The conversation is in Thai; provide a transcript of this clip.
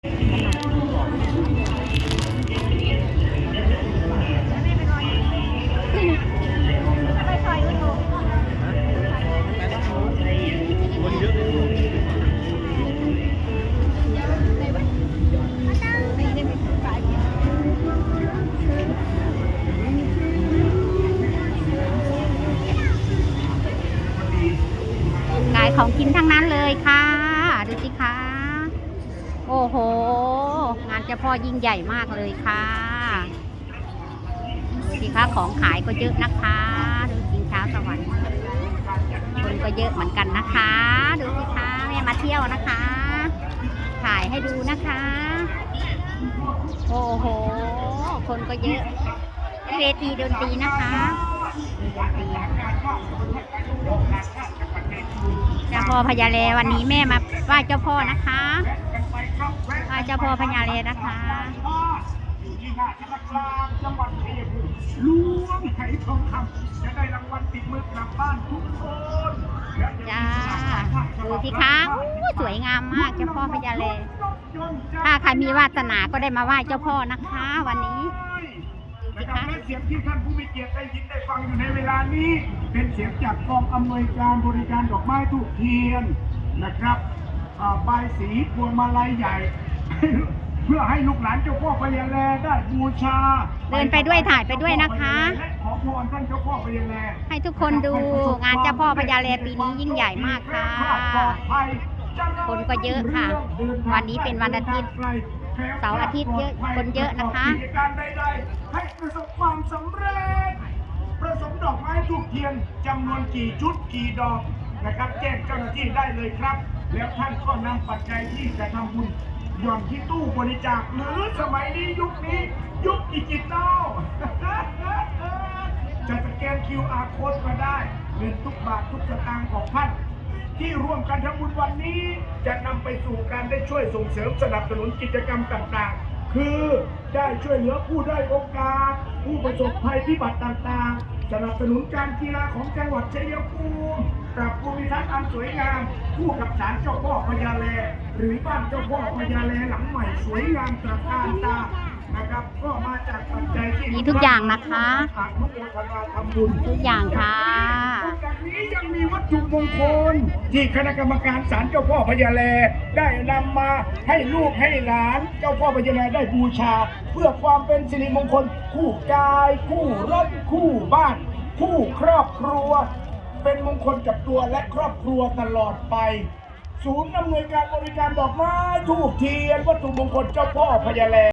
ขายของกินทั้งนั้นเลยค่ะดูสิคะ โอ้โห งานเจ้าพ่อยิ่งใหญ่มากเลยค่ะดูสิคะของขายก็เยอะนะคะดูสิช้าสวรรค์คนก็เยอะเหมือนกันนะคะ ดูสิคะแม่มาเที่ยวนะคะ ถ่ายให้ดูนะคะ โอ้โห คนก็เยอะเวทีดนตรีนะคะเจ้าพ่อพญาแลวันนี้แม่มาไหว้เจ้าพ่อนะคะ ไหว้เจ้าพ่อพญาแลนะคะที่หน้าธนาคารจังหวัดชัยภูมิล้วงไหทองคำจะได้รางวัลติดมือกลับบ้านทุกคนและอย่จ้าลืมดูสิคะอู้สวยงามมากเจ้าพ่อพญาแลถ้าใครมีวาสนาก็ได้มาไหว้เจ้าพ่อนะคะ วันนี้ดูสินะครับคะและเสียงที่ท่านผู้มีเกียรติได้ยินได้ฟังอยู่ในเวลานี้ เป็นเสียงจากกองอำนวยการบริการดอกไม้ทูกเทียนนะครับ อ่าบายสีพวงมาลัยใหญ่ เพื่อให้ลูกหลานเจ้าพ่อพญาแลได้บูชา เดินไปด้วยถ่ายไปด้วยนะคะ และขอพรท่านเจ้าพ่อพญาแลให้ทุกคนดูงานเจ้าพ่อพญาแลปีนี้ยิ่งใหญ่มากค่ะ คนก็เยอะค่ะ วันนี้เป็นวันอาทิตย์เสาร์อาทิตย์เยอะคนเยอะนะคะกิจการใดๆให้ประสบความสำเร็จประสมดอกไม้ทูกเทียนจำนวนกี่ชุดกี่ดอกนะครับ แจ้งเจ้าหน้าที่ได้เลยครับ แล้วท่านก็นำปัจจัยที่จะทำบุญหย่อนที่ตู้บริจาคหรือสมัยนี้ยุคนี้ยุคดิจิตอลจะสแกน QR code ก็ได้เงินทุกบาททุกสตางค์ของท่านที่ร่วมกันทำบุญวันนี้จะนำไปสู่การได้ช่วยส่งเสริมสนับสนุนกิจกรรมต่างๆ คือได้ช่วยเหลือผู้ได้โอกาส ผู้ประสบภัยพิบัติต่างๆ สนับสนุนการกีฬาของจังหวัดชัยภูมิปรับภูมิทัศน์อันสวยงามคู่กับศาลเจ้าพ่อพญาแล หรือบ้านเจ้าพ่อพญาแลหลังใหม่สวยงามตระการตานะครับก็มาจากปัจจัยที่มีทุกอย่างนะคะอนุโมทนาทำบุญทุกอย่างค่ะนอกจากนี้ยังมีวัตถุมงคล ที่คณะกรรมการศาลเจ้าพ่อพญาแลได้นำมาให้ลูกให้หลาน เจ้าพ่อพญาแลได้บูชา เพื่อความเป็นสิริมงคล คู่กาย คู่รถคู่ บ้าน คู่ครอบครัว เป็นมงคลกับตัวและครอบครัวตลอดไป ศูนย์อำนวยการบริการดอกไม้ ทูบเทียนวัตถุมงคลเจ้าพ่อพญาแล